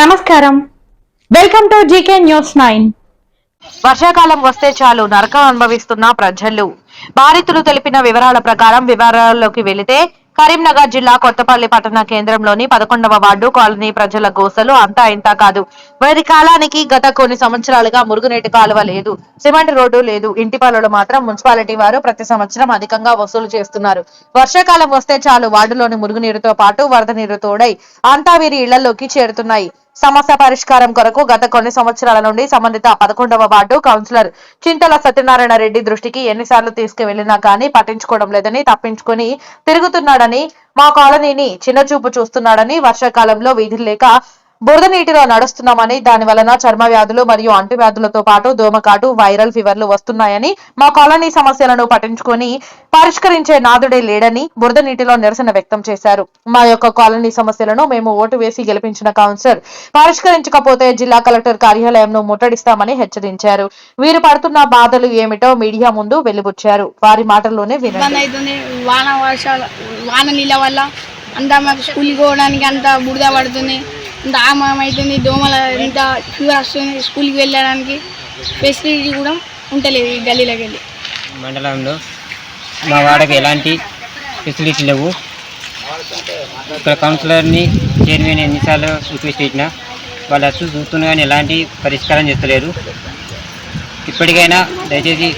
నమస్కారం. Welcome to GK news nine. వర్షాకాలం వస్తే చాలు నరకం అనుభవిస్తున్న ప్రజలు. బాధితులు తెలిపిన వివరాల ప్రకారం వివరాల్లోకి వెళితే కరీంనగర్ జిల్లా కొత్తపల్లి పట్టణ కేంద్రంలోని పదకొండవ వార్డు కాలనీ ప్రజల గోసలు అంతా ఇంతా కాదు. వారి కాలానికి గత కొన్ని సంవత్సరాలుగా మురుగునీటి కాలువ లేదు సిమెంట్ రోడ్డు లేదు ఇంటి పనులు మాత్రం మున్సిపాలిటీ వారు ప్రతి సంవత్సరం అధికంగా వసూలు చేస్తున్నారు. వర్షాకాలం వస్తే చాలు వార్డులోని మురుగునీరుతో పాటు వరద నీరు తోడై అంతా వీరి ఇళ్ళలోకి చేరుతున్నాయి. సమస్య పరిష్కారం కొరకు గత కొన్ని సంవత్సరాల నుండి సంబంధిత పదకొండవ వార్డు కౌన్సిలర్ చింతల సత్యనారాయణ రెడ్డి దృష్టికి ఎన్నిసార్లు తీసుకువెళ్ళినా కానీ పట్టించుకోవడం లేదని తప్పించుకుని తిరుగుతున్నాడని మా కాలనీని చిన్నచూపు చూస్తున్నాడని వర్షాకాలంలో వీధులు లేక బురద నీటిలో నడుస్తున్నామని దాని వలన చర్మ వ్యాధులు మరియు అంటువ్యాధులతో పాటు దోమకాటు వైరల్ ఫీవర్లు వస్తున్నాయని మా కాలనీ సమస్యలను పట్టించుకొని పరిష్కరించే నాదుడే లేడని బురద నీటిలో నిరసన వ్యక్తం చేశారు. మా యొక్క కాలనీ సమస్యలను మేము ఓటు వేసి గెలిపించిన కౌన్సిలర్ పరిష్కరించకపోతే జిల్లా కలెక్టర్ కార్యాలయంను ముట్టడిస్తామని హెచ్చరించారు. వీరు పడుతున్న బాధలు ఏమిటో మీడియా ముందు వెలిబుచ్చారు. వారి మాటల్లోనే వినండి. వాన వర్షాల వాన నీళ్ళ వల్ల అంతా మాకు స్కూల్కి పోవడానికి అంత బురద పడుతుంది. ఆమం అవుతుంది దోమల ఇంత ఫీవర్ వస్తుంది. స్కూల్కి వెళ్ళడానికి ఫెసిలిటీ కూడా ఉంటలేదు ఈ గల్లీలోకి వెళ్ళి. మండలంలో మా వాడకి ఎలాంటి ఫెసిలిటీ లేవు. ఇక్కడ కౌన్సిలర్ని చైర్మన్ ఎన్నిసార్లు రిక్వెస్ట్ చేసినా వాళ్ళు వచ్చి చూస్తున్నా కానీ ఎలాంటి పరిష్కారం చేస్తలేరు. ఇప్పటికైనా దయచేసి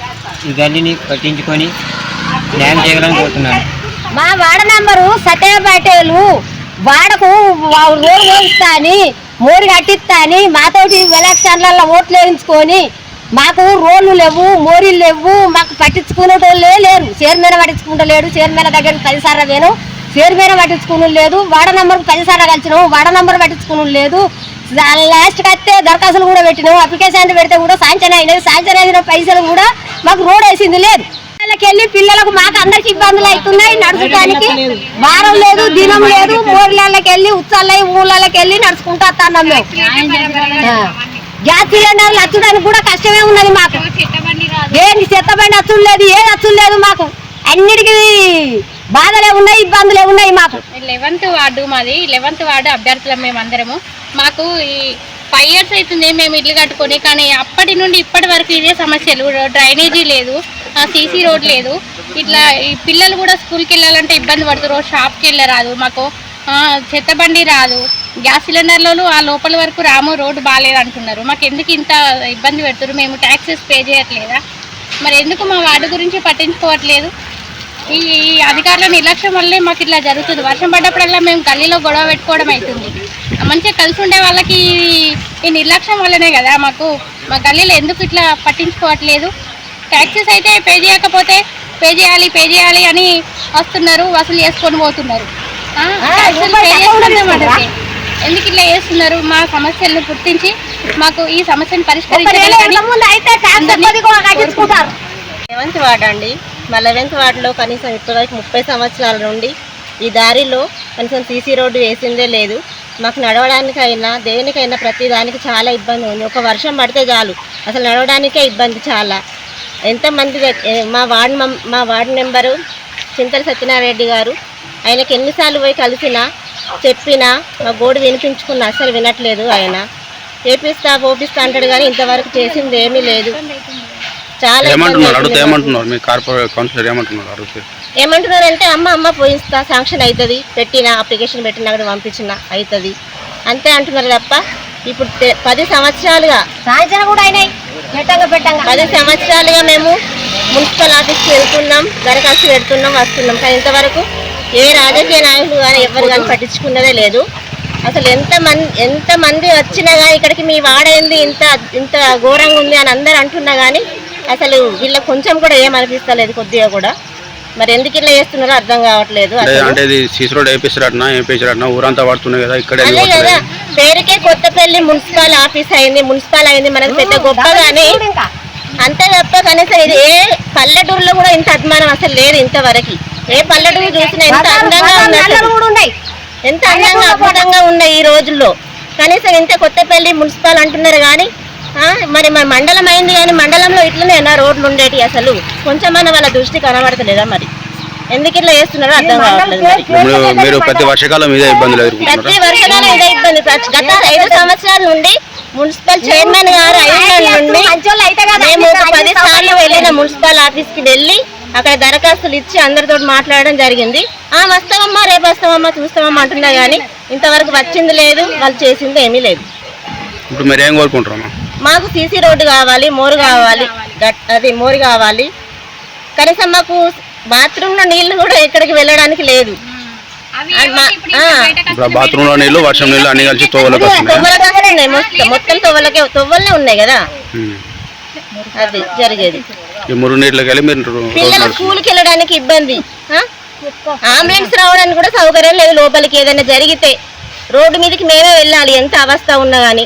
ఈ గల్లీని పట్టించుకొని న్యాయం చేయాలని కోరుతున్నాను. మా వాడ నంబరు సత్య పటేలు వాడకు వా- రోడ్డు అని మోరి కట్టిస్తా అని మాతోటి ఎలక్షన్లలో ఓట్లు వేయించుకొని మాకు రోడ్లు లేవు మోరీలు లేవు మాకు పట్టించుకునేటోళ్ళే లేరు. చైర్మన్ పట్టించుకుంటలేడు చైర్మన్ దగ్గర పదిసార్లు వేను చైర్మన్ పట్టించుకుని లేదు వాడ నంబర్కి పదిసార్లు కలిసినాము వాడ నంబర్ పట్టించుకుని లేదు. లాస్ట్కి వస్తే దరఖాస్తులు కూడా పెట్టినాము అప్లికేషన్ పెడితే కూడా సాంక్షన్ అయినది సాంక్షన్ అయిన పైసలు కూడా మాకు రోడ్ వేసింది లేదు. పిల్లలకి వెళ్ళి పిల్లలకు మాకు అందరికి ఇబ్బందులు అవుతున్నాయి నడుచడానికి వారం లేదు దినం లేదు మోర్లకి వెళ్ళి ఉత్సాలై ఊళ్ళకి వెళ్ళి నడుచుకుంటా వస్తున్నాం మేము. గ్యాస్ సిలిండర్లు వచ్చడానికి కూడా కష్టమే ఉన్నది మాకు. ఏంటి చెత్తబండి అచ్చులు లేదు ఏది అచ్చులు లేదు మాకు. అన్నిటికీ బాధలే ఉన్నాయి ఇబ్బందులే ఉన్నాయి మాకు. లెవెంత్ వార్డు మాది లెవెంత్ వార్డు అభ్యర్థులం మేము అందరము. మాకు ఈ ఫైవ్ ఇయర్స్ అవుతుంది మేము ఇల్లు కట్టుకొని కానీ అప్పటి నుండి ఇప్పటి వరకు ఇదే సమస్యలు. డ్రైనేజీ లేదు సీసీ రోడ్ లేదు. ఇట్లా ఈ పిల్లలు కూడా స్కూల్కి వెళ్ళాలంటే ఇబ్బంది పడుతున్నారు షాప్కి వెళ్ళరాదు మాకు. చెత్తబండి చెత్త బండి రాదు. గ్యాస్ సిలిండర్లలో ఆ లోపల వరకు రాము రోడ్డు బాగాలేదు అంటున్నారు. మాకు ఎందుకు ఇంత ఇబ్బంది పెడుతున్నారు మేము ట్యాక్సెస్ పే చేయట్లేదా? మరి ఎందుకు మా వార్డు గురించి పట్టించుకోవట్లేదు? ఈ ఈ అధికారుల నిర్లక్ష్యం వల్లే మాకు ఇట్లా జరుగుతుంది. వర్షం పడ్డప్పుడల్లా మేము గల్లీలో గొడవ పెట్టుకోవడం అవుతుంది. మంచిగా కలిసి ఉండే వాళ్ళకి ఈ- ఈ నిర్లక్ష్యం వల్లనే కదా మాకు. మా గల్లీలో ఎందుకు ఇట్లా పట్టించుకోవట్లేదు? ట్యాక్సీస్ అయితే పే చేయకపోతే పే చేయాలి పే చేయాలి అని వస్తున్నారు వసూలు చేసుకొని పోతున్నారు. ఎందుకు ఇట్లా చేస్తున్నారు? మా సమస్యలను గుర్తించి మాకు ఈ సమస్యను కట్టించుకుంటారు. లెవెంత్ వార్డ్ అండి. మా లెవెంత్ వార్డులో కనీసం ఇప్పటివరకు ముప్పై సంవత్సరాల నుండి ఈ దారిలో కనీసం సీసీ రోడ్డు వేసిందే లేదు. మాకు నడవడానికైనా దేనికైనా ప్రతి దానికి చాలా ఇబ్బంది ఉంది. ఒక వర్షం పడితే చాలు. అసలు నడవడానికే ఇబ్బంది చాలా. ఎంతమంది మా వార్డ్ మం- వార్డు నెంబరు చింతల సత్యనారాయణ గారు ఆయనకి ఎన్నిసార్లు పోయి కలిసినా చెప్పినా మా గోడు వినిపించుకున్నా అసలు వినట్లేదు ఆయన. చేపిస్తా పోపిస్తా అంటాడు కానీ ఇంతవరకు చేసింది ఏమీ లేదు. చాలా ఏమంటున్నారు? ఏమంటున్నారంటే అమ్మ అమ్మ పోయిస్తా శాంక్షన్ అవుతుంది. పెట్టిన అప్లికేషన్ పెట్టినా కూడా పంపించిన అవుతుంది. అంతే అంటున్నారు తప్ప ఇప్పుడు పది సంవత్సరాలుగా. సాయంత్రం కూడా అయినాయి. పెట్టంగా పెట్టంగా. పది సంవత్సరాలుగా మేము మున్సిపల్ ఆఫీస్కి వెళ్తున్నాం దరఖాస్తు పెడుతున్నాం వస్తున్నాం. కానీ ఇంతవరకు ఏ రాజకీయ నాయకులు కానీ ఎవరు కానీ పట్టించుకున్నదే లేదు. అసలు ఎంత మంది ఎంత మంది వచ్చినా కానీ ఇక్కడికి మీ వాడైంది ఇంత ఇంత ఘోరంగా ఉంది అని అందరు అంటున్నా కానీ అసలు వీళ్ళకి కొంచెం కూడా ఏం అనిపిస్తలేదు కొద్దిగా కూడా. మరి ఎందుకు ఇట్లా చేస్తున్నారో అర్థం కావట్లేదు అంటే ఇది సీసీ రోడ్ వేపిస్తారటనా వేపించారటనా ఊరంతా పడుతున్నాయి కదా ఇక్కడ అదే కదా పేరుకే కొత్తపల్లి మున్సిపల్ ఆఫీస్ అయింది మున్సిపల్ అయింది మనకు పెద్ద గొప్ప కానీ అంతే తప్ప కనీసం ఇది ఏ పల్లెటూరులో కూడా ఇంత అభిమానం అసలు లేదు ఇంతవరకు. ఏ పల్లెటూరు చూసినా ఎంత అందంగా ఉన్నాయి. ఎంత అందంగా అద్భుతంగా ఉన్నాయి ఈ రోజుల్లో. కనీసం ఇంత కొత్తపల్లి మున్సిపల్ అంటున్నారు కానీ మరి మన మండలం అయింది కానీ మండలంలో ఇట్లనే నా రోడ్లు ఉండేటి అసలు. కొంచెమన్నా వాళ్ళ దృష్టి కనబడతలేదా మరి? ఎందుకు ఇట్లా చేస్తున్నారో అర్థం కావట్లేదు మరి. ప్రతి వర్షకాలం ఇదే ఇబ్బందులు ఎదుర్కొంటున్నారా? ప్రతి వర్షకాలం ఇదే ఇబ్బంది. గత ఐదు సంవత్సరాల నుండి మున్సిపల్ చైర్మన్ గారు ఐదు నుండి మేము ఒక పది సార్లు వెళ్ళిన మున్సిపల్ ఆఫీస్కి వెళ్ళి అక్కడ దరఖాస్తులు ఇచ్చి అందరితో మాట్లాడడం జరిగింది. ఆ వస్తామమ్మా రేపు వస్తామమ్మా చూస్తామమ్మా అంటున్నా కానీ ఇంతవరకు వచ్చింది లేదు వాళ్ళు చేసింది ఏమీ లేదు. ఇప్పుడు మీరు ఏం కోరుకుంటున్నామా మాకు సీసీ రోడ్డు కావాలి మోరు కావాలి అది మోరు కావాలి. కనీసం మాకు బాత్రూంలో నీళ్ళు కూడా ఎక్కడికి వెళ్ళడానికి లేదు. బాత్రూంలో నీళ్ళు వర్షం నీళ్ళు అన్ని కలిసి తొవ్వలకి మొత్తం తొవ్వలకే తొవ్వలనే ఉన్నాయి కదా. అది జరిగేది. స్కూల్కి వెళ్ళడానికి ఇబ్బంది. ఆ? అంబులెన్స్ రావడానికి కూడా సౌకర్యం లేదు లోపలికి ఏదైనా జరిగితే. రోడ్డు మీదకి మేమే వెళ్ళాలి ఎంత అవస్థ ఉన్నా కానీ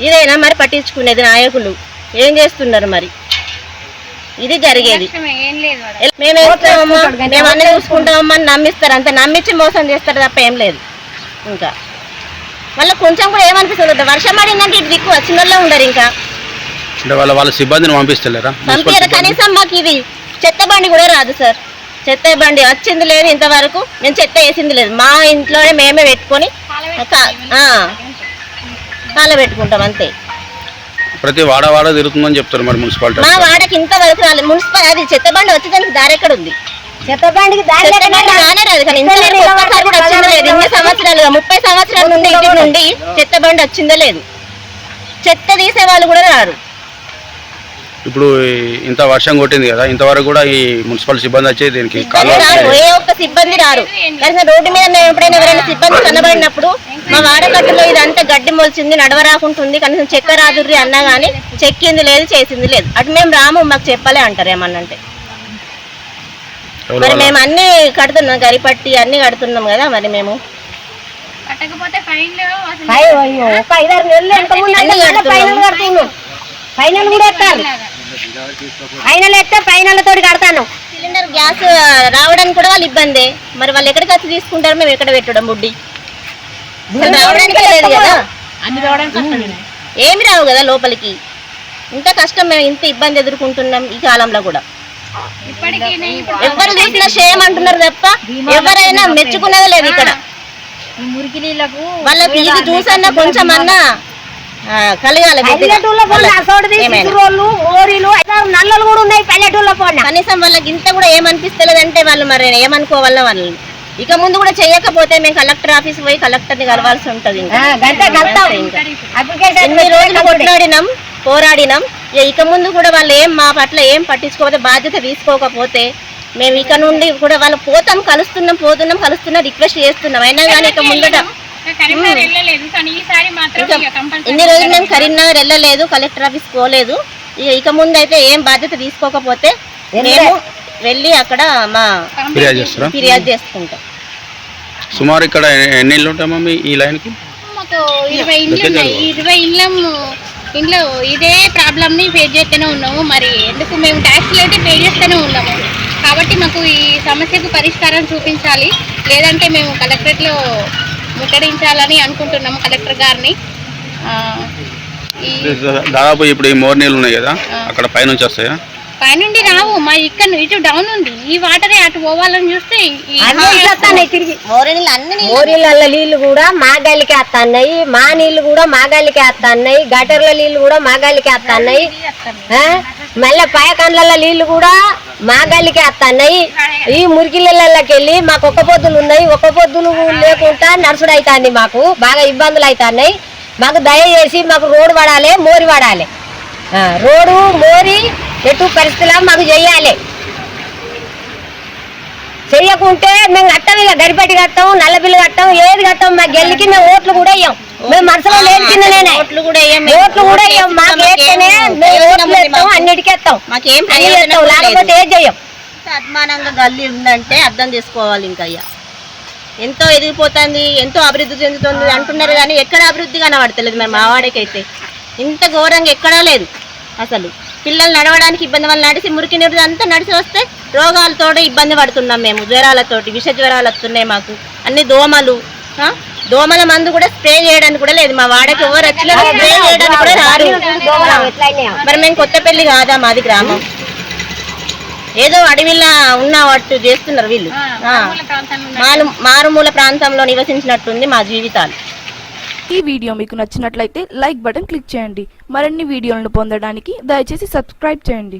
ఇదైనా మరి పట్టించుకునేది నాయకులు. ఏం చేస్తున్నారు మరి? ఇది జరిగేది. ఏం లేదు వాడు. మేము వేస్తామమ్మా మేము అన్ని చూసుకుంటామమ్మా అని నమ్మిస్తారు. అంతే నమ్మించి మోసం చేస్తారు తప్ప ఏం లేదు. ఇంకా. మళ్ళీ కొంచెం కూడా ఏమనిపిస్తుంది వర్షం పడిందంటే ఇటు దిక్కు వచ్చిన వాళ్ళే ఉండరు ఇంకా. అంటే వాళ్ళ వాళ్ళ సిబ్బందిని పంపిస్తలేరా? పంపించారు? కనీసం మాకు ఇది చెత్త బండి కూడా రాదు సార్. చెత్త బండి వచ్చింది లేదు ఇంతవరకు. మేము చెత్త వేసింది లేదు. మా ఇంట్లోనే మేమే పెట్టుకొని కా- ఆ, కాల పెట్టుకుంటాం అంతే. ప్రతి వాడ వాడ తిరుగుతుందని చెప్తారు మరి మున్సిపాలిటీ మా వాడకి ఇంతవరకు రాలేదు. మున్సిపల్ అది చెత్త బండి వచ్చేదానికి దారి ఎక్కడ ఉంది? చెత్త బండికి దారి చెత్త బండి రానే రాదు కానీ ఇంతవరకు ఒక్కసారి కూడా వచ్చిందో లేదు. ఇన్ని సంవత్సరాలుగా ముప్పై సంవత్సరాల నుండి ఇంటి నుండి చెత్త బండి వచ్చిందో లేదు. చెత్త తీసే వాళ్ళు కూడా రారు. ఇప్పుడు ఇంత వర్షం కొట్టింది కదా ఇంతవరకు కూడా ఈ మున్సిపల్ సిబ్బంది వచ్చి దీనికి ఏ ఒక్క సిబ్బంది రారు. కనీసం రోడ్డు మీద మేము ఎప్పుడైనా ఎవరైనా సిబ్బంది కనబడినప్పుడు మా వాడకట్టులో ఇదంతా గడ్డి మొలిచింది నడవ రాకుంటుంది కనీసం చెక్క రాదుర్రి అన్నా కానీ చెక్కింది లేదు చేసింది లేదు. అటు మేము రాము మాకు చెప్పలే అంటారు ఏమన్నంటే మరి? మేము అన్ని కడుతున్నాం గరిపట్టి అన్ని కడుతున్నాం కదా మరి మేము. కట్టకపోతే ఫైన్లు అసలు పై అయ్యో, ఒక ఐదారు నెలలు ఎంత ముందు అయితే అన్ని మళ్ళీ ఫైనల్ కడుతున్నాం. ఫైనల్ కూడా ఎత్తారు ఫైనల్ ఎత్తే ఫైనల్ తోటి కడతాను సిలిండర్ గ్యాస్ రావడానికి కూడా వాళ్ళు ఇబ్బంది మరి వాళ్ళు ఎక్కడికి వచ్చి తీసుకుంటారు మేము ఎక్కడ పెట్టడం బుడ్డి రావడానికే లేదు కదా ఏమి రావు కదా లోపలికి ఇంత కష్టం మేము ఇంత ఇబ్బంది ఎదుర్కొంటున్నాం ఈ కాలంలో కూడా ఎవరు చూసినా షేమ్ అంటున్నారు తప్ప ఎవరైనా మెచ్చుకునేది లేదు ఇక్కడ మురికి నీళ్ళకు వాళ్ళకి ఇది చూసన్నా కొంచెం అన్నా కలగాలి పోండి అసోడిది నల్లలు కూడా ఉన్నాయి పోండి కనీసం వాళ్ళకి ఇంత కూడా ఏమనిపిస్తలేదంటే వాళ్ళు మరి ఏమనుకోవాల వాళ్ళు. ఇక ముందు కూడా చేయకపోతే మేము కలెక్టర్ ఆఫీస్ పోయి కలెక్టర్ని కలవాల్సి ఉంటది ఎన్ని రోజులు కొట్లాడినాం పోరాడినాం ఇక ఇక ముందు కూడా వాళ్ళు ఏం మా పట్ల ఏం పట్టించుకోకపోతే బాధ్యత తీసుకోకపోతే మేము ఇక నుండి కూడా వాళ్ళు పోతాం కలుస్తున్నాం పోతున్నాం కలుస్తున్నాం రిక్వెస్ట్ చేస్తున్నాం. అయినా కానీ ఇక ముందట కరీంనగర్ వెళ్ళలేదు కానీ ఈసారి మాత్రం ఇంకా ఇక కంపల్సరీ ఇన్ని రోజులు మేము కరీంనగర్ వెళ్ళలేదు కలెక్టర్ ఆఫీస్ పోలేదు. ఇక ముందు అయితే ఏం బాధ్యత తీసుకోకపోతే మేము వెళ్ళి అక్కడ మా ఫిర్యాదు చేసుకుంటాం. సుమారు ఇక్కడ ఎన్ని ఇళ్ళు ఉంటాయమ్మా మీ ఈ లైన్కి? మాకు ఇరవై ఇండ్లు ఉన్నాయి. ఈ ఇరవై ఇంట్లో ఇదే ప్రాబ్లమ్ని ఫేస్ చేస్తూనే ఉన్నాము. మరి ఎందుకు మేము ట్యాక్స్లు అయితే పే చేస్తూనే ఉన్నాము. కాబట్టి మాకు ఈ సమస్యకు పరిష్కారం చూపించాలి. లేదంటే మేము కలెక్టరేట్లో ముట్టడించాలని అనుకుంటున్నాము కలెక్టర్ గారిని. ఆ, ఈ దాదాపు ఇప్పుడు ఈ మోర్ నీళ్ళు ఉన్నాయి కదా అక్కడ పైనుంచి వస్తాయా? పైనుండి రావు మా ఇక్కడ ఇటు డౌన్ ఉంది. ఈ వాటరే అటు పోవాలని చూస్తే మోరీల నీళ్ళు కూడా మా గల్లికి వస్తున్నాయి మా నీళ్ళు కూడా మా గల్లికి వస్తున్నాయి గటర్ల నీళ్ళు కూడా మా గల్లికి వస్తున్నాయి. ఆ? మళ్ళీ పాయకాన్ల నీళ్ళు కూడా మా గల్లికి వస్తున్నాయి ఈ మురికిళ్ళకి వెళ్ళి మాకు ఒక్క పొద్దులు ఉన్నాయి. ఒక్క పొద్దులు లేకుండా నడుచుడు అవుతుంది మాకు. బాగా ఇబ్బందులు అవుతున్నాయి మాకు దయచేసి మాకు రోడ్డు పడాలి మోరి పడాలి. రోడ్డు మోరి ఎటు పరిస్థితుల మాకు చెయ్యాలి చెయ్యకుంటే మేము కట్టాం ఇక గరిపెట్టి కట్టాం నల్ల బిల్లు కట్టాం ఏది కట్టాం మా గెల్లికి మేము ఓట్లు కూడా వేయం. మేము మనసులో లేని కిందనే ఓట్లు కూడా వేయం. ఓట్లు కూడా వేయం మాకు వేస్తేనే మేము ఓట్లు వేస్తాం అన్నిటికీ వేస్తాం. మాకేం లేదు. లేకపోతే ఏం చెయ్యం ఎంత అద్మానంగా గల్లీ ఉందంటే అర్థం చేసుకోవాలి ఇంకా అయ్యా ఎంతో ఎదిగిపోతుంది ఎంతో అభివృద్ధి చెందుతుంది అంటున్నారు కానీ ఎక్కడ అభివృద్ధి కనబడతలేదు మరి మా వాడికైతే. ఇంత ఘోరంగా ఎక్కడా లేదు అసలు. పిల్లలు నడవడానికి ఇబ్బంది వాళ్ళు నడిచి మురికి నీరు అంతా నడిచి వస్తే రోగాలతో ఇబ్బంది పడుతున్నాం మేము జ్వరాలతోటి విష జ్వరాలు వస్తున్నాయి మాకు. అన్ని దోమలు? దోమల మందు కూడా స్ప్రే చేయడానికి కూడా లేదు. మా వాడకి ఎవరు వచ్చినా స్ప్రే చేయడానికి కూడా రారు. మరి మేము కొత్తపల్లి కాదా మాది గ్రామం. ఏదో అడవిలా ఉన్నట్టు చేస్తున్నారు వీళ్ళు. మారుమూల ప్రాంతంలో నివసించినట్టుంది మా జీవితాలు. ఈ వీడియో మీకు నచ్చినట్లయితే లైక్ బటన్ క్లిక్ చేయండి. మరిన్ని వీడియోలను పొందడానికి దయచేసి సబ్స్క్రైబ్ చేయండి.